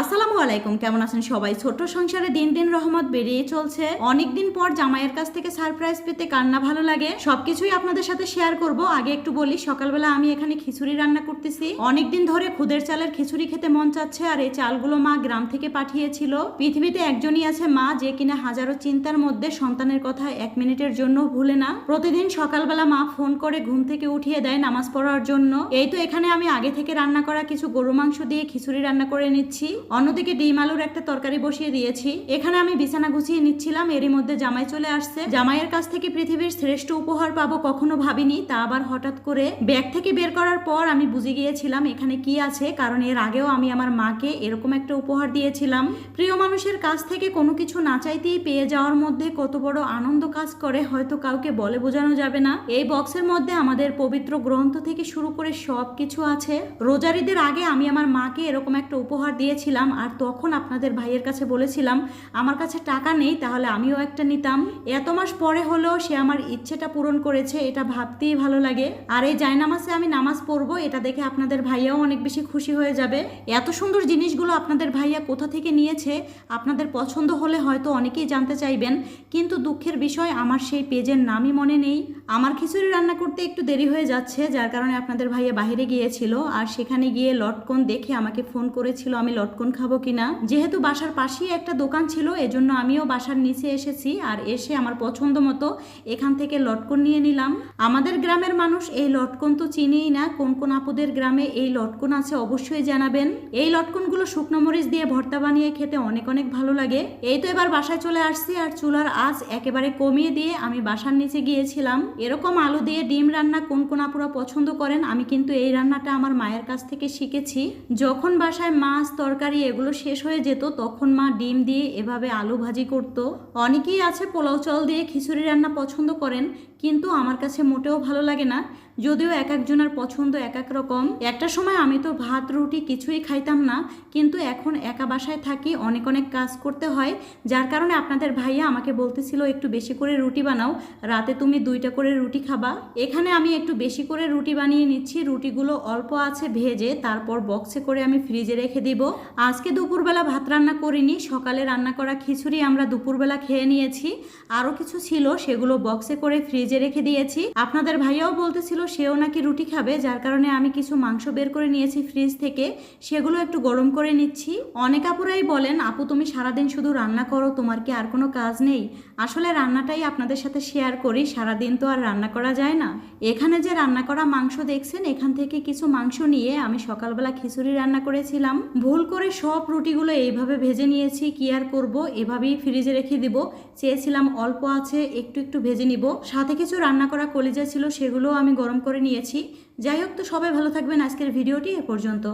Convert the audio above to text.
আসসালামু আলাইকুম, কেমন আছেন সবাই? ছোট সংসারে দিন দিন রহমত বেরিয়ে চলছে। অনেকদিন পর জামাইয়ের কাছ থেকে সারপ্রাইজ পেতে কান্না ভালো লাগে। সবকিছুই আপনাদের সাথে শেয়ার করব। আগে একটু বলি, সকালবেলা আমি এখানে খিচুড়ি রান্না করতেছি। অনেকদিন ধরে খুদের চালের খিচুড়ি খেতে মন চাচ্ছে আর এই চালগুলো মা গ্রাম থেকে পাঠিয়েছিল। পৃথিবীতে একজনই আছে মা যে কিনা হাজারো চিন্তার মধ্যে সন্তানের কথা এক মিনিটের জন্য ভুলে না। প্রতিদিন সকালবেলা মা ফোন করে ঘুম থেকে উঠিয়ে দেয় নামাজ পড়ার জন্য। এই তো এখানে আমি আগে থেকে রান্না করা কিছু গরু মাংস দিয়ে খিচুড়ি রান্না করে নিচ্ছি। অন্যদিকে ডিম আলুর একটা তরকারি বসিয়ে দিয়েছি। এখানে আমি বিছানা গুছিয়ে নিচ্ছিলাম, এরই মধ্যে জামাই চলে আসছে। জামাইয়ের কাছ থেকে পৃথিবীর শ্রেষ্ঠ উপহার পাবো কখনো ভাবিনি, তা আবার হঠাৎ করে ব্যাগ থেকে বের করার পর আমি বুঝে গিয়েছিলাম এখানে কি আছে, কারণ এর আগেও আমি আমার মাকে এরকম একটা উপহার দিয়েছিলাম। প্রিয় মানুষের কাছ থেকে কোনো কিছু না চাইতেই পেয়ে যাওয়ার মধ্যে কত বড় আনন্দ কাজ করে, হয়তো কাউকে বলে বোঝানো যাবে না। এই বক্সের মধ্যে আমাদের পবিত্র গ্রন্থ থেকে শুরু করে সব কিছু আছে রোজারিদের আগে আমি আমার মাকে এরকম একটা উপহার দিয়েছিলাম আর তখন আপনাদের ভাইয়ের কাছে বলেছিলাম, আমার কাছে টাকা নেই, তাহলে আমিও একটা নিতাম। এত মাস পরে হলেও সে আমার ইচ্ছেটা পূরণ করেছে, এটা ভাবতেই ভালো লাগে। আর এই জায়নামাজে আমি নামাজ পড়ব, এটা দেখে আপনাদের ভাইয়াও অনেক বেশি খুশি হয়ে যাবে। এত সুন্দর জিনিসগুলো আপনাদের ভাইয়া কোথা থেকে নিয়েছে, আপনাদের পছন্দ হলে হয়তো অনেকেই জানতে চাইবেন, কিন্তু দুঃখের বিষয়, আমার সেই পেজের নামই মনে নেই। আমার খিচুড়ি রান্না করতে একটু দেরি হয়ে যাচ্ছে, যার কারণে আপনাদের ভাইয়া বাইরে গিয়েছিল, আর সেখানে গিয়ে লটকন দেখে আমাকে ফোন করেছিল, আমি লটকন খাব কিনা যেহেতু বাসার পাশেই একটা দোকান ছিল, এজন্য আমিও বাসার নিচে এসেছি আর এসে আমার পছন্দ মতো এখান থেকে লটকন নিয়ে নিলাম। আমাদের গ্রামের মানুষ এই লটকন তো চিনেই না, কোন কোন আপুদের গ্রামে এই লটকন আছে অবশ্যই জানাবেন। এই লটকনগুলো শুকনো মরিচ দিয়ে ভর্তা বানিয়ে খেতে অনেক অনেক ভালো লাগে। এই তো এবার বাসায় চলে আসছি আর চুলার আঁচ একেবারে কমিয়ে দিয়ে আমি বাসার নিচে গিয়েছিলাম। এরকম আলু দিয়ে ডিম রান্না কোন কোন আপুরা পছন্দ করেন, আমি কিন্তু এই রান্নাটা আমার মায়ের কাছ থেকে শিখেছি। যখন বাসায় মাছ, তরকারি এগুলো শেষ হয়ে যেত, তখন মা ডিম দিয়ে এভাবে আলু ভাজি করত। অনেকেই আছে পোলাও চল দিয়ে খিচুড়ি রান্না পছন্দ করেন, কিন্তু আমার কাছে মোটেও ভালো লাগে না। যদিও এক একজনের পছন্দ এক এক রকম। একটা সময় আমি তো ভাত, রুটি কিছুই খাইতাম না, কিন্তু এখন একা বাসায় থাকি অনেক অনেক কাজ করতে হয়, যার কারণে আপনাদের ভাইয়া আমাকে বলতেছিল, একটু বেশি করে রুটি বানাও, রাতে তুমি দুইটা করে রুটি খাবা। এখানে আমি একটু বেশি করে রুটি বানিয়ে নিচ্ছি, রুটিগুলো অল্প আছে ভেজে, তারপর বক্সে করে আমি ফ্রিজে রেখে দিব। আজকে দুপুরবেলা ভাত রান্না করিনি, সকালে রান্না করা খিচুড়ি আমরা দুপুরবেলা খেয়ে নিয়েছি। আরও কিছু ছিল, সেগুলো বক্সে করে ফ্রিজে রেখে দিয়েছি। আপনাদের ভাইয়াও বলতেছিল, সেও নাকি রুটি খাবে, যার কারণে আমি কিছু মাংস বের করে নিয়েছি ফ্রিজ থেকে। সেগুলো একটু গরম করে নিচ্ছি। অনেক আপুরাই বলেন, আপু, তুমি সারাদিন শুধু রান্না করো, তোমার কি আর কোনো কাজ নেই? আসলে রান্নাটাই আপনাদের সাথে শেয়ার করি, সারাদিন তো আর রান্না করা যায় না। এখানে যে রান্না করা মাংস দেখছেন, এখান থেকে কিছু মাংস নিয়ে আমি সকালবেলা খিচুড়ি রান্না করেছিলাম। ভুল করে সব রুটিগুলো এইভাবে ভেজে নিয়েছি, কি আর করব? এভাবেই ফ্রিজে রেখে দিব। চেয়েছিলাম অল্প আছে, একটু একটু ভেজে নিব। সাথে কিছু রান্না করা কলিজা ছিল, সেগুলোও আমি গরম করে নিয়েছি। যাই হোক তো সবাই ভালো থাকবেন। আজকের ভিডিওটি এ পর্যন্ত।